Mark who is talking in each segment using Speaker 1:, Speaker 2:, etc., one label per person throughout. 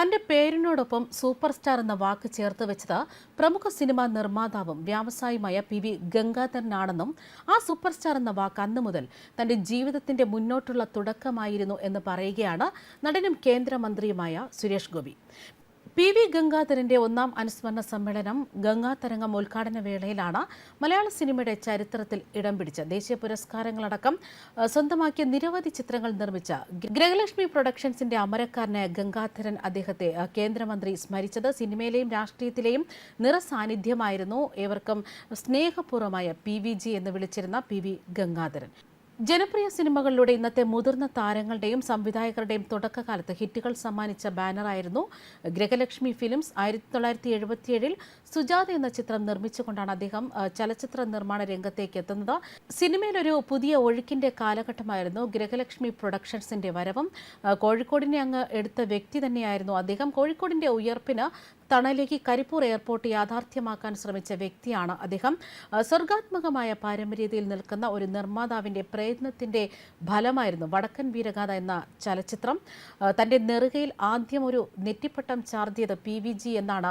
Speaker 1: തന്റെ പേരിനോടൊപ്പം super star എന്ന വാക്ക് ചേർത്ത് വെച്ചത് പ്രമുഖ സിനിമാ നിർമ്മാതാവും വ്യാവസായിയുമായ പി വി ഗംഗാധരനാണെന്നും ആ സൂപ്പർ സ്റ്റാർ എന്ന വാക്ക് അന്നു മുതൽ തന്റെ ജീവിതത്തിന്റെ മുന്നോട്ടുള്ള തുടക്കമായിരുന്നു എന്ന് പറയുകയാണ് നടനും കേന്ദ്രമന്ത്രിയുമായ സുരേഷ് ഗോപി. പി വി ഗംഗാധരന്റെ ഒന്നാം അനുസ്മരണ സമ്മേളനം ഗംഗാതരംഗം ഉദ്ഘാടന വേളയിലാണ് മലയാള സിനിമയുടെ ചരിത്രത്തിൽ ഇടം പിടിച്ച ദേശീയ പുരസ്കാരങ്ങളടക്കം സ്വന്തമാക്കിയ നിരവധി ചിത്രങ്ങൾ നിർമ്മിച്ച ഗൃഹലക്ഷ്മി പ്രൊഡക്ഷൻസിന്റെ അമരക്കാരനായ ഗംഗാധരൻ അദ്ദേഹത്തെ കേന്ദ്രമന്ത്രി സ്മരിച്ചത് സിനിമയിലെയും രാഷ്ട്രീയത്തിലെയും നിറസാന്നിധ്യമായിരുന്നു. ഏവർക്കും സ്നേഹപൂർവമായ പി വി ജി എന്ന് വിളിച്ചിരുന്ന പി വി ഗംഗാധരൻ. ജനപ്രിയ സിനിമകളിലൂടെ ഇന്നത്തെ മുതിർന്ന താരങ്ങളുടെയും സംവിധായകരുടെയും തുടക്കകാലത്ത് ഹിറ്റുകൾ സമ്മാനിച്ച ബാനറായിരുന്നു ഗ്രഹലക്ഷ്മി ഫിലിംസ്. ആയിരത്തി തൊള്ളായിരത്തി എഴുപത്തിയേഴിൽ സുജാത എന്ന ചിത്രം നിർമ്മിച്ചുകൊണ്ടാണ് അദ്ദേഹം ചലച്ചിത്ര നിർമ്മാണ രംഗത്തേക്ക് എത്തുന്നത്. സിനിമയിലൊരു പുതിയ ഒഴുക്കിന്റെ കാലഘട്ടമായിരുന്നു ഗ്രഹലക്ഷ്മി പ്രൊഡക്ഷൻസിന്റെ വരവും. കോഴിക്കോടിനെ അങ്ങ് എടുത്ത വ്യക്തി തന്നെയായിരുന്നു അദ്ദേഹം. കോഴിക്കോടിന്റെ ഉയർപ്പിന് തണലേക്ക് കരിപ്പൂർ എയർപോർട്ട് യാഥാർത്ഥ്യമാക്കാൻ ശ്രമിച്ച വ്യക്തിയാണ് അദ്ദേഹം. സ്വർഗാത്മകമായ പാരമ്പര്യതയിൽ നിൽക്കുന്ന ഒരു നിർമ്മാതാവിന്റെ പ്രയത്നത്തിന്റെ ഫലമായിരുന്നു വടക്കൻ വീരഗാഥ എന്ന ചലച്ചിത്രം. തന്റെ നെറുകയിൽ ആദ്യം ഒരു നെറ്റിപ്പട്ടം ചാർത്തിയത് പി വി ജി എന്നാണ്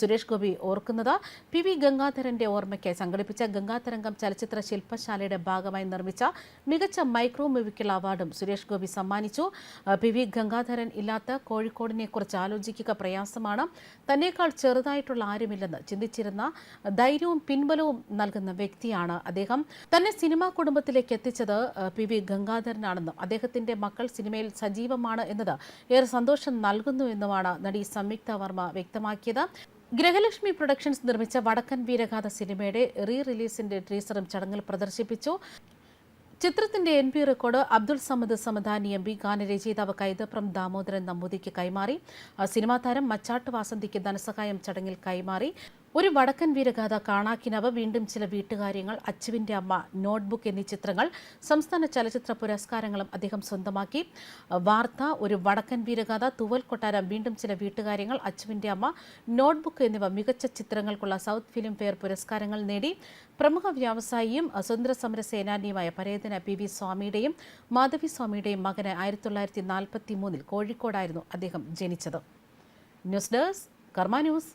Speaker 1: സുരേഷ് ഗോപി ഓർക്കുന്നത്. പി വി ഗംഗാധരന്റെ ഓർമ്മയ്ക്കായി സംഘടിപ്പിച്ച ഗംഗാതരംഗം ചലച്ചിത്ര ശില്പശാലയുടെ ഭാഗമായി നിർമ്മിച്ച മികച്ച മൈക്രോ മൂവിക്കുള്ള അവാർഡും സുരേഷ് ഗോപി സമ്മാനിച്ചു. പി വി ഗംഗാധരൻ ഇല്ലാത്ത കോഴിക്കോടിനെ കുറിച്ച് ആലോചിക്കുക പ്രയാസമാണ്. തന്നെക്കാൾ ചെറുതായിട്ടുള്ള ആരുമില്ലെന്ന് ചിന്തിച്ചിരുന്ന ധൈര്യവും പിൻബലവും നൽകുന്ന വ്യക്തിയാണ് അദ്ദേഹം. തന്നെ സിനിമാ കുടുംബത്തിലേക്ക് എത്തിച്ചത് പി വി ഗംഗാധരനാണെന്നും അദ്ദേഹത്തിന്റെ മക്കൾ സിനിമയിൽ സജീവമാണ് എന്നത് ഏറെ സന്തോഷം നൽകുന്നു എന്നുമാണ് നടി സംയുക്ത വർമ്മ വ്യക്തമാക്കിയത്. ഗ്രഹലക്ഷ്മി പ്രൊഡക്ഷൻസ് നിർമ്മിച്ച വടക്കൻ വീരഗാഥ സിനിമയുടെ റീ റിലീസിന്റെ ടീസറും ചടങ്ങിൽ പ്രദർശിപ്പിച്ചു. ചിത്രത്തിന്റെ N P record Abdul Samad Samadani M P ഗാനരചയിതാവ് കൈതപ്രം ദാമോദരൻ നമ്പൂതിക്ക് കൈമാറി. സിനിമാ താരം മച്ചാട്ട് വാസന്തിക്ക് ധനസഹായം ചടങ്ങിൽ കൈമാറി. ഒരു വടക്കൻ വീരഗാഥ കാണാക്കിനവ് വീണ്ടും ചില വീട്ടുകാര്യങ്ങൾ അച്ചുവിന്റെ അമ്മ നോട്ട്ബുക്ക് എന്നീ ചിത്രങ്ങൾ സംസ്ഥാന ചലച്ചിത്ര പുരസ്കാരങ്ങളും അദ്ദേഹം സ്വന്തമാക്കി. വാർത്ത ഒരു വടക്കൻ വീരഗാഥ തൂവൽ കൊട്ടാരം വീണ്ടും ചില വീട്ടുകാര്യങ്ങൾ അച്ചുവിന്റെ അമ്മ നോട്ട്ബുക്ക് എന്നിവ മികച്ച ചിത്രങ്ങൾക്കുള്ള സൗത്ത് ഫിലിം ഫെയർ പുരസ്കാരങ്ങൾ നേടി. പ്രമുഖ വ്യാവസായിയും സ്വതന്ത്ര സമര സേനാനിയുമായ പരേതന പി വി സ്വാമിയുടെയും മാധവി സ്വാമിയുടെയും മകന് ആയിരത്തി തൊള്ളായിരത്തി നാൽപ്പത്തി മൂന്നിൽ കോഴിക്കോടായിരുന്നു അദ്ദേഹം ജനിച്ചത്. News desk Karma news.